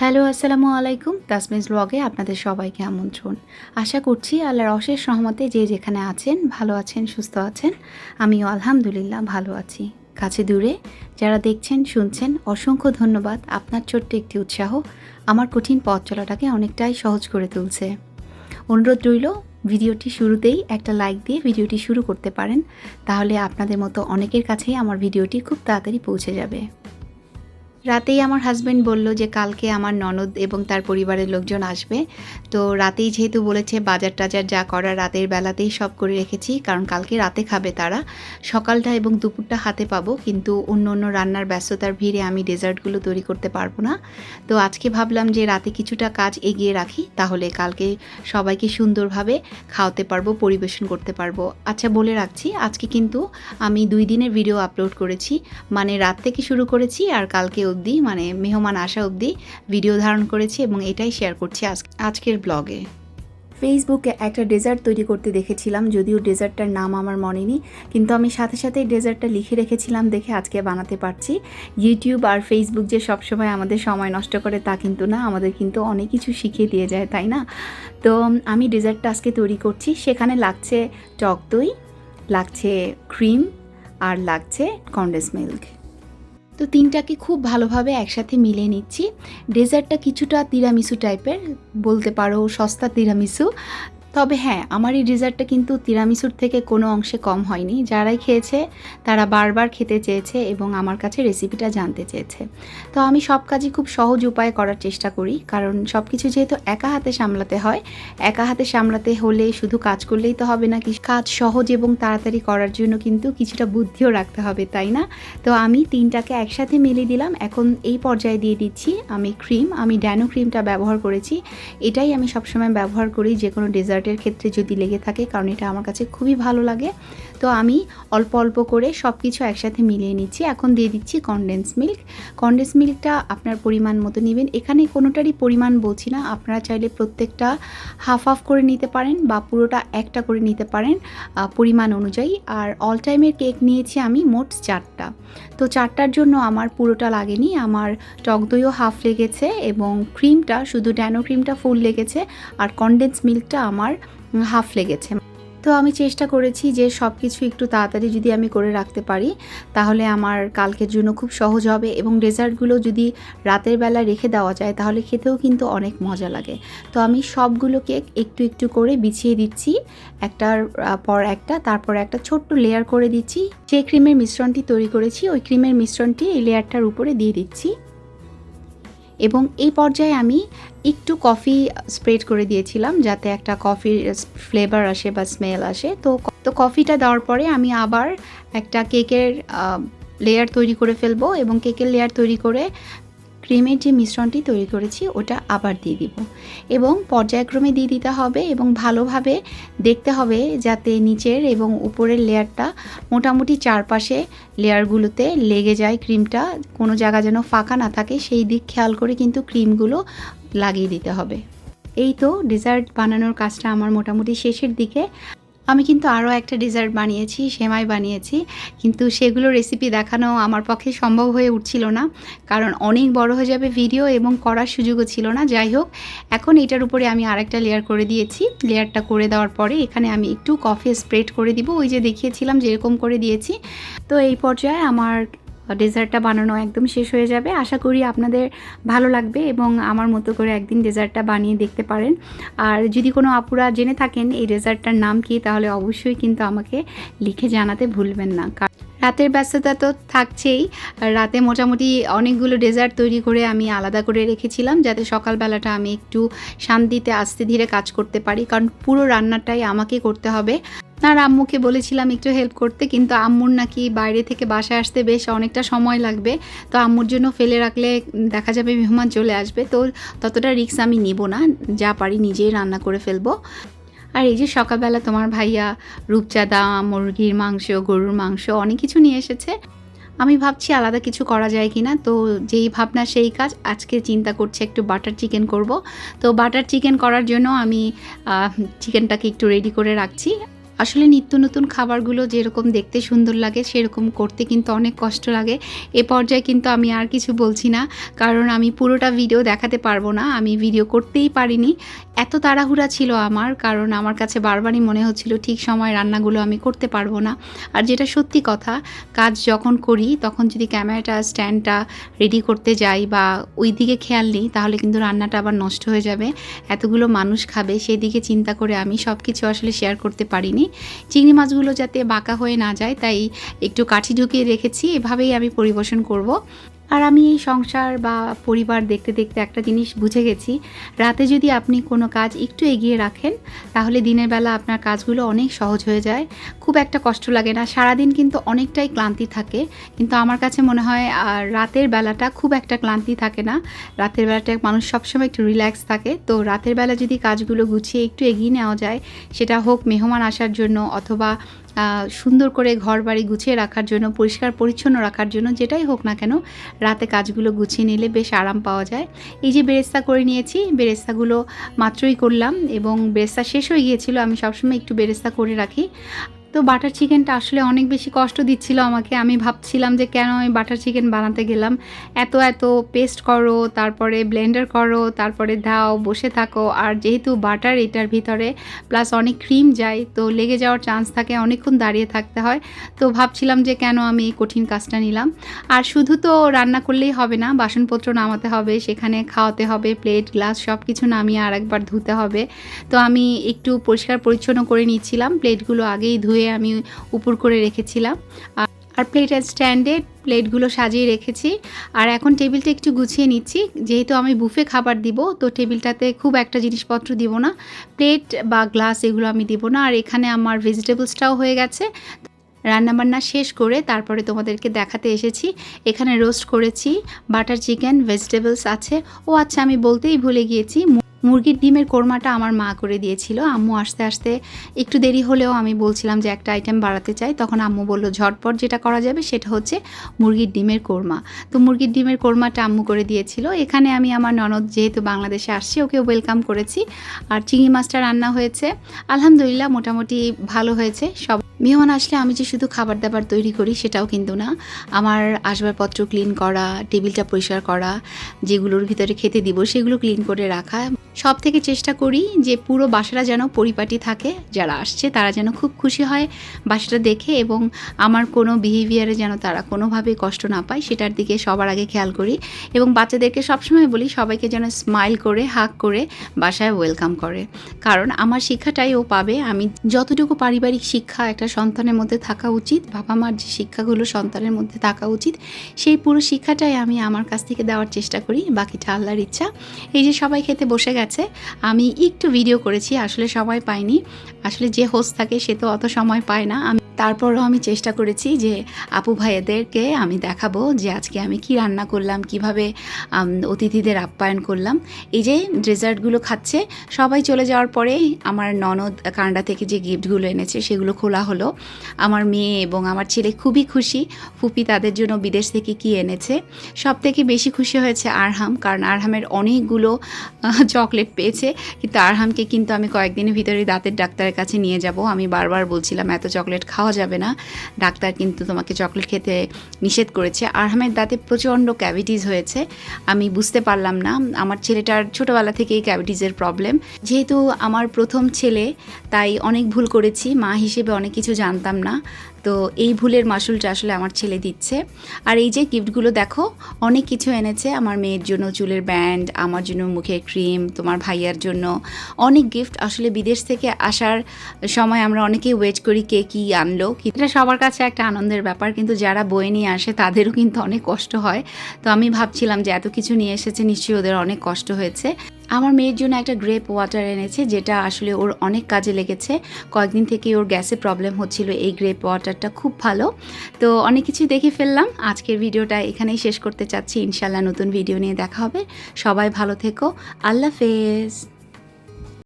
Hello, আসসালামু আলাইকুম। তাসমিজ ব্লগে আপনাদের সবাইকে আমন্ত্রণ। আশা করছি আল্লাহর অশেষ সহমতে যে যেখানে আছেন, ভালো আছেন, সুস্থ আছেন, আমিও আলহামদুলিল্লাহ ভালো আছি। কাছে দূরে যারা দেখছেন, শুনছেন, অসংখ্য ধন্যবাদ আপনার ছোট্ট একটি উৎসাহ। আমার কঠিন পথ চলাটাকে অনেকটাই সহজ করে তুলছে। অনুরোধ রইল, ভিডিওটি শুরুতেই একটা লাইক দিয়ে ভিডিওটি শুরু করতে পারেন। তাহলে আপনাদের মতো অনেকের কাছেই আমার ভিডিওটি খুব তাড়াতাড়ি পৌঁছে যাবে। রাতেই আমার হাজব্যান্ড বলল যে, কালকে আমার ননদ এবং তার পরিবারের লোকজন আসবে। তো রাতেই যেহেতু বলেছে, বাজার টাজার যা করা রাতের বেলাতেই সব করে রেখেছি, কারণ কালকে রাতে খাবে তারা। সকালটা এবং দুপুরটা হাতে পাবো, কিন্তু অন্য অন্য রান্নার ব্যস্ততার ভিড়ে আমি ডেজার্টগুলো তৈরি করতে পারব না। তো আজকে ভাবলাম যে, রাতে কিছুটা কাজ এগিয়ে রাখি, তাহলে কালকে সবাইকে সুন্দরভাবে খাওয়াতে পারব, পরিবেশন করতে পারব। আচ্ছা বলে রাখছি, আজকে কিন্তু আমি দুই দিনের ভিডিও আপলোড করেছি মানে রাত থেকে শুরু করেছি আর কালকে অবধি মানে মেহমান আসা অবধি ভিডিও ধারণ করেছি এবং এটাই শেয়ার করছি আজ- আজকের ব্লগে ফেসবুকে একটা ডেজার্ট তৈরি করতে দেখেছিলাম, যদিও ডেজার্টটার নাম আমার মনে নেই, কিন্তু আমি সাথে সাথে ডেজার্টটা লিখে রেখেছিলাম দেখে আজকে বানাতে পারছি। ইউটিউব আর ফেসবুক যে সবসময় আমাদের সময় নষ্ট করে তা কিন্তু না, আমাদের কিন্তু অনেক কিছু শিখিয়ে দিয়ে যায়, তাই না? তো আমি ডেজার্টটা আজকে তৈরি করছি, সেখানে লাগছে টক দই, লাগছে ক্রিম আর লাগছে কন্ডেন্স মিল্ক তো তিনটাকে খুব ভালোভাবে একসাথে মিলিয়ে নিচ্ছি। ডেজার্টটা কিছুটা তিরামিসু টাইপের বলতে পারো সস্তা তিরামিসু। তবে হ্যাঁ আমার এই ডেজার্টটা কিন্তু তিরামিসুর থেকে কোনো অংশে কম হয়নি। যারাই খেয়েছে, তারা বারবার খেতে চেয়েছে এবং আমার কাছে রেসিপিটা জানতে চেয়েছে। তো আমি সব কাজই খুব সহজ উপায়ে করার চেষ্টা করি, কারণ সব কিছু যেহেতু একা হাতে সামলাতে হয়, একা হাতে সামলাতে হলে শুধু কাজ করলেই তো হবে না কি কাজ সহজ এবং তাড়াতাড়ি করার জন্য কিন্তু কিছুটা বুদ্ধিও রাখতে হবে, তাই না? তো আমি তিনটাকে একসাথে মিলিয়ে দিলাম, এখন এই পর্যায়ে দিয়ে দিচ্ছি, আমি ক্রিম আমি ড্যানো ক্রিমটা ব্যবহার করেছি, এটাই আমি সবসময় ব্যবহার করি যে কোনো ডেজার্টের ক্ষেত্রে যদি লেগে থাকে, কারণ এটা আমার কাছে খুবই ভালো লাগে। তো আমি অল্প অল্প করে সব কিছু একসাথে মিলিয়ে নিচ্ছি। এখন দিয়ে দিচ্ছি কনডেন্স মিল্ক কনডেন্স মিল্কটা আপনার পরিমাণ মতো নেবেন। এখানে কোনোটারই পরিমাণ বলছি না। আপনারা চাইলে প্রত্যেকটা হাফ হাফ করে নিতে পারেন বা পুরোটা একটা করে নিতে পারেন পরিমাণ অনুযায়ী। আর অল টাইমের কেক নিয়েছি আমি মোট চারটা। তো চারটার জন্য আমার পুরোটা লাগেনি। আমার টক দইও হাফ লেগেছে এবং ক্রিমটা শুধু ড্যানো ক্রিমটা ফুল লেগেছে। আর কনডেন্স মিল্কটা আমার হাফ লেগেছে। তো আমি চেষ্টা করেছি যে সব কিছু একটু তাড়াতাড়ি যদি আমি করে রাখতে পারি, তাহলে আমার কালকের জন্য খুব সহজ হবে এবং ডেজার্টগুলো যদি রাতের বেলা রেখে দেওয়া যায়, তাহলে খেতেও কিন্তু অনেক মজা লাগে। তো আমি সবগুলো কেক একটু একটু করে বিছিয়ে দিচ্ছি, একটার পর একটা, তারপর একটা ছোট্ট লেয়ার করে দিচ্ছি। যে ক্রিমের মিশ্রণটি তৈরি করেছি, ওই ক্রিমের মিশ্রণটি এই লেয়ারটার উপরে দিয়ে দিচ্ছি। এবং এই পর্যায়ে আমি একটু কফি স্প্রেড করে দিয়েছিলাম যাতে একটা কফির ফ্লেভার আসে বা স্মেল আসে। তো তো কফিটা দেওয়ার পরে আমি আবার একটা কেকের লেয়ার তৈরি করে ফেলব এবং কেকের লেয়ার তৈরি করে ক্রিমের যে মিশ্রণটি তৈরি করেছি, ওটা আবার দিয়ে দিব। এবং পর্যায়ক্রমে দিয়ে দিতে হবে এবং ভালোভাবে দেখতে হবে যাতে নিচের এবং উপরের লেয়ারটা মোটামুটি চারপাশে লেয়ারগুলোতে লেগে যায় ক্রিমটা, কোনো জায়গা যেন ফাঁকা না থাকে, সেই দিক খেয়াল করে কিন্তু ক্রিমগুলো লাগিয়ে দিতে হবে। এই তো, ডেজার্ট বানানোর কাজটা আমার মোটামুটি শেষের দিকে। আমি কিন্তু আরও একটা ডেজার্ট বানিয়েছি, সেমাই বানিয়েছি। কিন্তু সেগুলো রেসিপি দেখানো আমার পক্ষে সম্ভব হয়ে উঠছিল না। কারণ অনেক বড় হয়ে যাবে ভিডিও এবং করার সুযোগও ছিল না। যাই হোক, এখন এটার উপরে আমি আরেকটা লেয়ার করে দিয়েছি। লেয়ারটা করে দেওয়ার পরে এখানে আমি একটু কফি স্প্রেড করে দিব। ওই যে দেখিয়েছিলাম যেরকম করে দিয়েছি। তো এই পর্যায়ে আমার ডেজার্টটা বানানো একদম শেষ হয়ে যাবে। আশা করি আপনাদের ভালো লাগবে এবং আমার মতো করে একদিন ডেজার্টটা বানিয়ে দেখতে পারেন। আর যদি কোনো আপুরা জেনে থাকেন এই ডেজার্টটার নাম কি, তাহলে অবশ্যই কিন্তু আমাকে লিখে জানাতে ভুলবেন না। রাতের ব্যস্ততা তো থাকছেই। রাতে মোটামুটি অনেকগুলো ডেজার্ট তৈরি করে আমি আলাদা করে রেখেছিলাম, যাতে সকালবেলাটা আমি একটু শান্তিতে আস্তে ধীরে কাজ করতে পারি। কারণ পুরো রান্নাটাই আমাকে করতে হবে। আর আম্মুকে বলেছিলাম একটু হেল্প করতে, কিন্তু আম্মুর নাকি বাইরে থেকে বাসায় আসতে বেশ অনেকটা সময় লাগবে। তো আম্মুর জন্য ফেলে রাখলে দেখা যাবে মেহমান চলে আসবে। তো ততটা রিস্ক আমি নিব না, যা পারি নিজেই রান্না করে ফেলব। আর এই যে সকালবেলা তোমার ভাইয়া রূপচাঁদা, মুরগির মাংস, গরুর মাংস অনেক কিছু নিয়ে এসেছে। আমি ভাবছি আলাদা কিছু করা যায় কি না তো যেই ভাবনা সেই কাজ। আজকে চিন্তা করছি একটু বাটার চিকেন করব। তো বাটার চিকেন করার জন্য আমি চিকেনটাকে একটু রেডি করে রাখছি। আসলে নিত্য নতুন খাবারগুলো যেরকম দেখতে সুন্দর লাগে, সেরকম করতে কিন্তু অনেক কষ্ট লাগে। এ পর্যায়ে কিন্তু আমি আর কিছু বলছি না, কারণ আমি পুরোটা ভিডিও দেখাতে পারব না। আমি ভিডিও করতেই পারিনি। এত তাড়াহুড়া ছিল আমার, কারণ আমার কাছে বারবারই মনে হচ্ছিল ঠিক সময় রান্নাগুলো আমি করতে পারব না। আর যেটা সত্যি কথা, কাজ যখন করি, তখন যদি ক্যামেরাটা, স্ট্যান্ডটা রেডি করতে যাই বা ওই দিকে খেয়াল নিই, তাহলে কিন্তু রান্নাটা আবার নষ্ট হয়ে যাবে। এতগুলো মানুষ খাবে সেই দিকে চিন্তা করে আমি সব কিছু আসলে শেয়ার করতে পারিনি। চিংড়ি মাছগুলো যাতে বাঁকা হয়ে না যায়, তাই একটু কাঠি ঢুকিয়ে রেখেছি। এভাবেই আমি পরিবেশন করব। আর আমি এই সংসার বা পরিবার দেখতে দেখতে একটা জিনিস বুঝে গেছি। রাতে যদি আপনি কোনো কাজ একটু এগিয়ে রাখেন, তাহলে দিনের বেলা আপনার কাজগুলো অনেক সহজ হয়ে যায়। খুব একটা কষ্ট লাগে না। সারাদিন কিন্তু অনেকটাই ক্লান্তি থাকে। কিন্তু আমার কাছে মনে হয় আর রাতের বেলাটা খুব একটা ক্লান্তি থাকে না। রাতের বেলাটা মানুষ সবসময় একটু রিল্যাক্স থাকে। তো রাতের বেলা যদি কাজগুলো গুছিয়ে একটু এগিয়ে নেওয়া যায়, সেটা হোক মেহমান আসার জন্য অথবা সুন্দর করে ঘর বাড়ি গুছিয়ে রাখার জন্য, পরিষ্কার পরিচ্ছন্ন রাখার জন্য, যেটাই হোক না কেন, রাতে কাজগুলো গুছিয়ে নিলে বেশ আরাম পাওয়া যায়। এই যে বেরেস্তা করে নিয়েছি, বেরেস্তাগুলো মাত্রই করলাম এবং বেরেস্তা শেষ হয়ে গিয়েছিল, আমি সবসময় একটু বেরেস্তা করে রাখি। তো বাটার চিকেনটা আসলে অনেক বেশি কষ্ট দিচ্ছিল আমাকে। আমি ভাবছিলাম যে কেন আমি বাটার চিকেন বানাতে গেলাম। এত এত পেস্ট করো, তারপরে ব্লেন্ডার করো, তারপরে দাও, বসে থাকো। আর যেহেতু বাটার এটার ভিতরে প্লাস অনেক ক্রিম যায়, তো লেগে যাওয়ার চান্স থাকে, অনেকক্ষণ দাঁড়িয়ে থাকতে হয়। তো ভাবছিলাম যে কেন আমি এই কঠিন কাজটা নিলাম। আর শুধু তো রান্না করলেই হবে না, বাসনপত্র নামাতে হবে, সেখানে খাওয়াতে হবে প্লেট গ্লাস সব কিছু নামিয়ে আর একবার ধুতে হবে। তো আমি একটু পরিষ্কার পরিচ্ছন্ন করে নিচ্ছিলাম প্লেটগুলো আগেই ধুয়ে আমি উপর করে রেখেছিলাম। আর- প্লেটের স্ট্যান্ডে প্লেটগুলো সাজিয়ে রেখেছি। আর এখন টেবিলটা একটু গুছিয়ে নিচ্ছি। যেহেতু আমি বুফে খাবার দিব, তো টেবিলটাতে খুব একটা জিনিসপত্র দিব না। প্লেট বা গ্লাস এগুলো আমি দিব না। আর এখানে আমার ভেজিটেবলসটাও হয়ে গেছে। রান্নাবান্না শেষ করে তারপরে তোমাদেরকে দেখাতে এসেছি। এখানে রোস্ট করেছি। বাটার চিকেন ভেজিটেবলস আছে। ও আচ্ছা আমি বলতেই ভুলে গিয়েছি। মুরগির ডিমের কোরমাটা আমার মা করে দিয়েছিল। আম্মু আসতে আসতে একটু দেরি হলেও আমি বলছিলাম যে একটা আইটেম বাড়াতে চাই। তখন আম্মু বলল, ঝটপট যেটা করা যাবে সেটা হচ্ছে মুরগির ডিমের কোরমা। তো মুরগির ডিমের কোরমাটা আম্মু করে দিয়েছিল। এখানে আমি আমার ননদ যেহেতু বাংলাদেশে আসছি ওকে ওয়েলকাম করেছি। আর চিংড়ি মাছটা রান্না হয়েছে। আলহামদুলিল্লাহ, মোটামুটি ভালো হয়েছে। সব মেহমান আসলে আমি যে শুধু খাবার দাবার তৈরি করি সেটাও কিন্তু না। আমার আসবাবপত্র ক্লিন করা, টেবিলটা পরিষ্কার করা, যেগুলোর ভিতরে খেতে দিব সেগুলো ক্লিন করে রাখা। সব থেকে চেষ্টা করি যে পুরো বাসাটা যেন পরিপাটি থাকে, যারা আসছে তারা যেন খুব খুশি হয় বাসাটা দেখে এবং আমার কোনো বিহেভিয়ারে যেন তারা কোনোভাবে কষ্ট না পায় সেটার দিকে সবার আগে খেয়াল করি এবং বাচ্চাদেরকে সবসময় বলি সবাইকে যেন স্মাইল করে হাক করে বাসায় ওয়েলকাম করে। কারণ আমার শিক্ষাটাই ও পাবে। আমি যতটুকু পারিবারিক শিক্ষা একটা সন্তানের মধ্যে থাকা উচিত বাবা মার যে শিক্ষাগুলো সন্তানের মধ্যে থাকা উচিত, সেই পুরো শিক্ষাটাই আমি আমার কাছ থেকে দেওয়ার চেষ্টা করি, বাকিটা আল্লাহর ইচ্ছা। এই যে সবাই খেতে বসে গেছে, আমি একটু ভিডিও করেছি, আসলে সময় পাইনি। আসলে যে হোস্ট থাকে সে তো অত সময় পায় না। আমি তারপরও আমি চেষ্টা করেছি যে আপু ভাইয়াদেরকে আমি দেখাবো যে আজকে আমি কি রান্না করলাম, কীভাবে অতিথিদের আপ্যায়ন করলাম। এই যে ডেজার্টগুলো খাচ্ছে, সবাই চলে যাওয়ার পরে আমার ননদ কানাডা থেকে যে গিফটগুলো এনেছে সেগুলো খোলা হলো। আমার মেয়ে এবং আমার ছেলে খুবই খুশি। ফুপি তাদের জন্য বিদেশ থেকে কি এনেছে? সব থেকে বেশি খুশি হয়েছে আরহাম, কারণ আরহামের অনেকগুলো চকলেট পেয়েছে। কিন্তু আরহামকে কিন্তু আমি কয়েকদিনের ভিতরে দাঁতের ডাক্তারের কাছে নিয়ে যাব। আমি বারবার বলছিলাম, এত চকলেট খাওয়া যাবে না। ডাক্তার কিন্তু তোমাকে চকলেট খেতে নিষেধ করেছে। আরহামের দাঁতে প্রচণ্ড ক্যাভিটিস হয়েছে। আমি বুঝতে পারলাম না। আমার ছেলেটার ছোটোবেলা থেকেই ক্যাভিটিসের প্রবলেম যেহেতু আমার প্রথম ছেলে, তাই অনেক ভুল করেছি। মা হিসেবে অনেক কিছু জানতাম না। তো এই ভুলের মাসুলটা আসলে আমার ছেলে দিচ্ছে। আর এই যে গিফটগুলো দেখো, অনেক কিছু এনেছে আমার মেয়ের জন্য, চুলের ব্যান্ড, আমার জন্য মুখের ক্রিম, তোমার ভাইয়ার জন্য। অনেক গিফট আসলে বিদেশ থেকে আসার সময় আমরা অনেকেই ওয়েট করি কে কী আনলো। এটা সবার কাছে একটা আনন্দের ব্যাপার, কিন্তু যারা বয়ে নিয়ে আসে তাদেরও কিন্তু অনেক কষ্ট হয়। তো আমি ভাবছিলাম যে এত কিছু নিয়ে এসেছে, নিশ্চয়ই ওদের অনেক কষ্ট হয়েছে। আমার মেয়ের জন্য একটা গ্রেপ ওয়াটার এনেছে, যেটা আসলে ওর অনেক কাজে লেগেছে। কয়েকদিন থেকে ওর গ্যাসে প্রবলেম হচ্ছিল এই গ্রেপ ওয়াটারটা খুব ভালো। তো অনেক কিছু দেখে ফেললাম। আজকের ভিডিওটা এখানেই শেষ করতে চাচ্ছি। ইনশাল্লাহ নতুন ভিডিও নিয়ে দেখা হবে। সবাই ভালো থেকো। আল্লাহ হাফেজ।